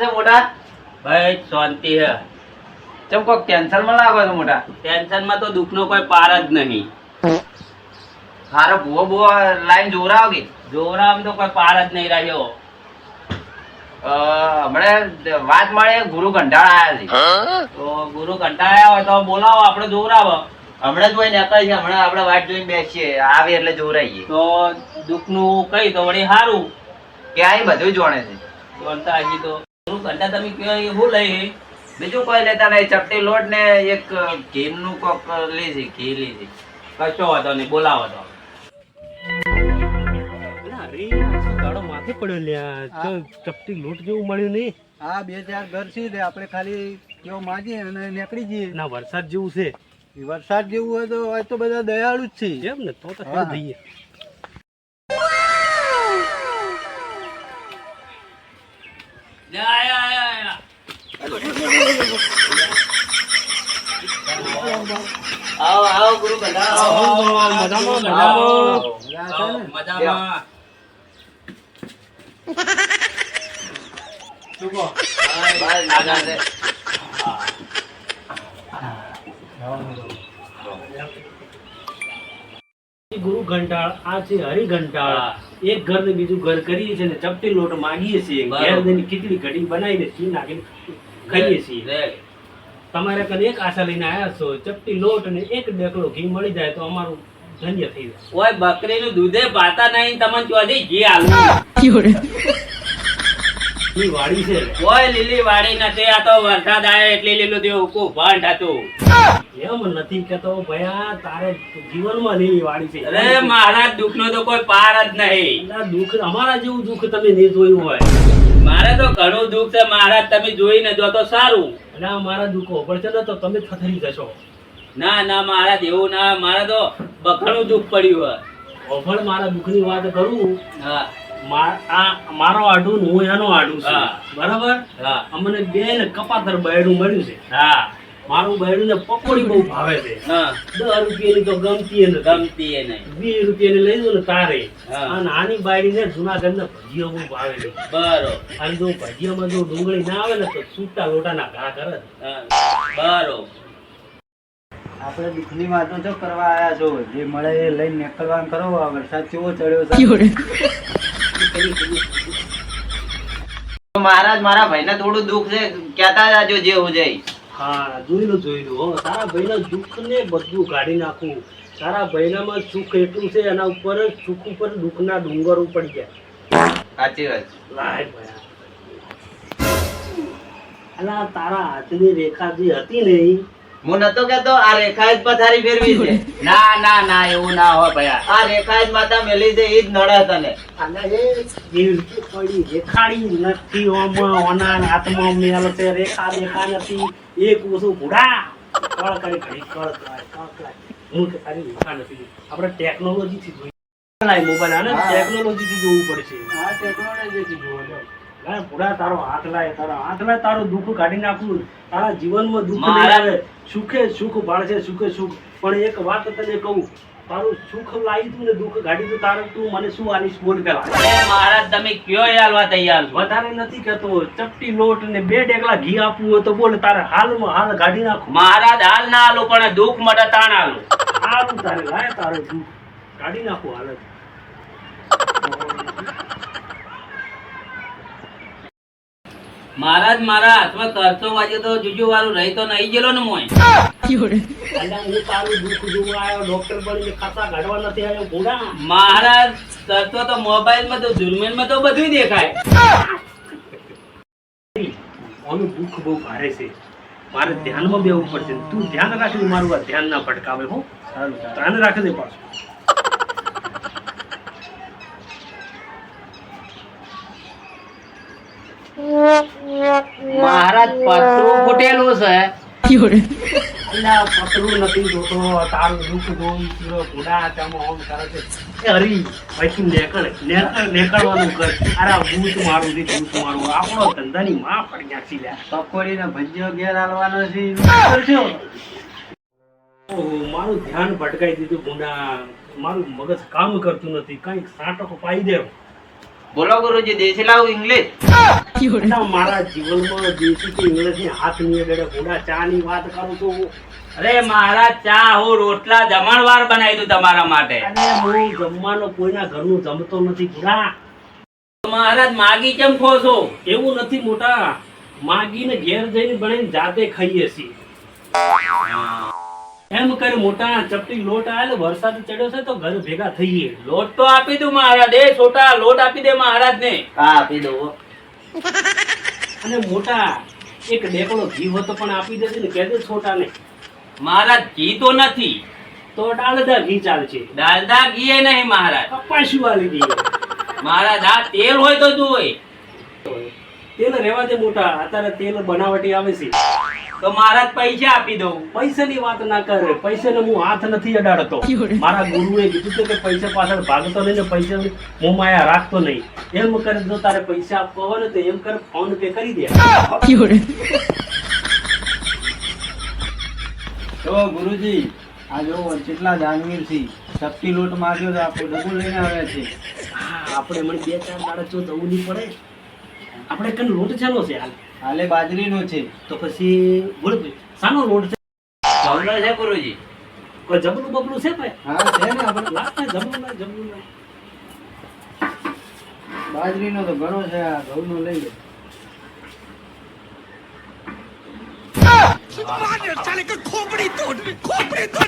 છે મોટા? ભાઈ શાંતિ હે. ચમ કોક ટેન્શનમાં લાગો છો મોટા? ટેન્શનમાં તો દુઃખનો કોઈ પાર જ નહીં. હારો ભૂવો ભૂવો લાઈન જોરાવ કે? જોરામ તો કોઈ પાર જ નહીં રહ્યો. હમણાં વાત મળે ગુરુ કંટાળ આયા છે. તો ગુરુ કંટાળ્યા હોય તો બોલાવો આપણે જોરાવો હમણાં જ કોઈ નીકળે છે હમણાં આપણે વાટ જોઈને બેસીએ આવે એટલે જોરાઈએ તો દુઃખનું કઈ તો વળી સારું. કે આ બધું જોણે છે. જોનતા હજી તો કંટા તમે કયો એ હું લઈ બીજું કોઈ લેતા નહીં. ચપટી લોટ ને એક ઘી નું કોક લીધી ઘી લીધી. કશો વાંધો નહીં બોલાવો તો. માથે પડ્યો લ્યા. ચપટી લોટ જેવું મળ્યું નહીં. હા બે ચાર ઘર છે તે આપણે ખાલી કેવો માગીએ અને નીકળી જઈએ. ના વરસાદ જેવું છે. વરસાદ જેવું હોય તો હોય તો બધા દયાળુ જ છે. એમ ને? તો તો જઈએ. જા, યા, યા, યા. આવો આવો ગુરુ આવો મજામાં. મજામાં છે. ગુરુ ઘંટાળ આ છે હરિ ઘંટાળ. એક ઘર ને બીજું ઘર કરીએ છીએ ને ચપટી લોટ માગીએ છીએ. ઘેર જઈને ખીચડી કઢી બનાવીને ઘી નાખીને ખાઈએ છીએ. તમારે કદી એક આશા લઈને આવ્યા છો? ચપટી લોટ ને એક ડેકડો ઘી મળી જાય તો અમારું ધન્ય થઈ જાય. ઓય બકરીનું દૂધે પાતા નહીં તમને ચોથી ઘી આલું વાડી છે. ઓય લીલી વાડી નથી આ તો વરસાદ આવ્યો એટલે લીલું દેવું કુ ભંડ હતું. એમ નથી કેતો ભયા તારે જીવનમાં લીલી વાળી છે. અરે મારા દુઃખનો તો કોઈ પાર જ નહીં. દુઃખ અમારા જેવું દુઃખ તમે નહીં જોયું હોય. મારે તો ઘણું દુઃખ છે મારા તમે જોઈને જો તો સારું. ના મારા દુઃખો પડશે ને તો તમે થથરી જશો. ના ના મારા જેવું ના મારે તો બઘણું દુઃખ પડ્યું હોય. ઓફળ મારા દુઃખની વાત કરું. હા. મા- આ મારો આડું ને હું એનો આડું છું. બરાબર? હા. અમને બે ને કપાતર બૈડું મળ્યું છે. હા. મારું બૈડું ને પકોડી બહુ ભાવે છે. હા. દસ રૂપિયાની તો ગમતી એને ગમતી એને વીસ રૂપિયાની લઈ દઉં ને તારે. અને આની બાયડી ને જુનાગઢ ને ભજીયો બહુ ભાવે છે. બરો અને જો ભજીયામાં જો ડુંગળી ના આવે ને તો છૂટા લોટાના ઘા કરે. બરો આપણે દુઃખની વાતો જો કરવા આયા છો. જે મળે એ લઈને નીકળવાનું કરો. આ વરસાદ કેવો ચડ્યો છે? મહારાજ મારા ભાઈને થોડું દુઃખ છે. કહેતા જાજો જે હું જઈ હા જોયેલું જોયેલું હો. તારા ભાઈના દુઃખને બધું કાઢી નાખું. તારા ભાઈનામાં સુખ એટલું છે એના ઉપર સુખ ઉપર દુઃખના ડુંગર ઉપડી ગયા. સાચી વાત. લાય ભયા અલા તારા હાથની રેખા જે હતી ને ઈ, હું નતો કેતો આ રેખા જ પથારી ફેરવી છે. ના ના ના એવું ના હોય ભયા. આ રેખા જ માતા મેલી છે ઈ જ નડે તને. પડી રેખાડી નથી ઓના હાથમાં મેલ છે રેખા દેખા નથી. એક ઓછું ભૂડા કળ કરી ઘડી કળ કરાય, કળ કરાય. હું કે તારી રેખા નથી. આપણે ટેકનોલોજી થી જોઈએ. મોબાઈલ આને ટેકનોલોજી થી જોવું પડશે. આ ટેકનોલોજી થી લો. લાય ભૂડા તારો હાથ લાય તારો હાથ લાય તારું દુઃખ કાઢી નાખું. તારા જીવનમાં દુઃખ નહીં આવે. સુખે સુખ બાળશે સુખે સુખ. પણ એક વાત તને કહું તારું સુખ લાવી તું ને દુઃખ કાઢી તું તારું તું મને શું આલીશ બોલ પેલા? મહારાજ તમે કયો હાલવા તૈયાર છો? વધારે નથી કહેતો ચપટી લોટ ને બે ડેગલા ઘી આપવું હોય તો બોલ તારે હાલમાં હાલ કાઢી નાખું. મહારાજ હાલ ના હાલું પણ દુઃખ માટે તાણ હાલું. હાલ તારે લાય તારું દુઃખ. કાઢી નાખું હાલ જ. મહારાજ મારા હાથમાં કરતો વાગ્યો તો જુજુ વાળું રહી તો નહીં ગયેલો ને મોય મહારાજ કરતો તો મોબાઈલમાં તો દુર્મેનમાં તો બધું દેખાય. આનું દુઃખ બહુ ભારે છે. મારે ધ્યાનમાં બેવું પડશે તું ધ્યાન રાખજે મારું આ ધ્યાન ના ભટકાવે હો. ધ્યાન રાખજે પાછું. મહારાજ પતરું ફૂટેલું છે. પતરું નથી જોતો તારું દુઃખ જોઈ પીરો ભૂડા ચામાં ઓમ કરે છે. હરી ભાઈ નેકળ નેકળ નેકળવાનું કર અરે ભૂત મારું છે ભૂત મારું. આપણો ધંધાની માં પડી નાખી લે પકોડી ને ભજીયો ઘેર હાલવાનો છે. મારું ધ્યાન ભટકાઈ દીધું ગુંડા. મારું મગજ કામ કરતું નથી. કંઈક સાટો પાઈ દેવ. બોલો ગુરુજી દેશી લાવું ઇંગ્લિશ? મારા જીવનમાં દેશી કે ઇંગ્લિશની હાથ નહીં આગળ ઘોડા ચા ની વાત કરું છું અરે મારા ચા હું રોટલા જમણવાર બનાવી દઉં તમારા માટે. અને હું જમવાનો કોઈના ઘરનું જમતો નથી ગુરા મહારાજ માગી કેમ ખો છો? એવું નથી મોટા. માગીને ઘેર જઈને બનાવીને જાતે ખાઈએ છીએ. એમ કરે મોટા ચપટી લોટ આવેલો વરસાદ ચડ્યો છે તો ઘર ભેગા થઈએ. લોટ તો આપી દઉં મહારાજ. એ છોટા લોટ આપી દે મહારાજ ને હા આપી દઉં અને મોટા એક ડેકડો ઘી હોતો પણ આપી દેજે ને કહેજે છોટા ને મહારાજ ઘી તો નથી. તો ડાલદા ઘી ચાલશે ડાલદા ઘી એ નહીં મહારાજ. કપાસી વાળી ઘી. મહારાજ આ તેલ હોય તો જોય તેલ રેવા દે મોટા. અત્યારે તેલ બનાવટી આવે છે. તો મારા પૈસા આપી દઉં. પૈસાની વાત ના કરે. પૈસાને હું હાથ નથી અડાડતો. મારા ગુરુએ કીધું હતું કે પૈસા પાછળ ભાગતો નહીં ને પૈસા મોં રાખતો નહીં. એમ કરે જો તારે પૈસા આપવા હોય ને તો એમ કર ફોન પે કરી દે. તો ગુરુજી આ જો કેટલા જાનવીર છે. શક્તિ લોટ માર્યો તો આપણે ડબલ લઈને આવ્યા છે. હા, આપણે મને બે ચાર દાડા જો જવું નહીં પડે. આપણે કઈ લોટ છેનો છે હાલ. હાલે બાજરીનો છે તો પછી બોલ શાનો લોટ છે? જમણો છે ગુરુજી. કોઈ જબલું બબલું છે ભાઈ? હા છે ને આપણે. ને બાજરીનો તો ઘણો છે આ ઘઉંનો લઈ લે.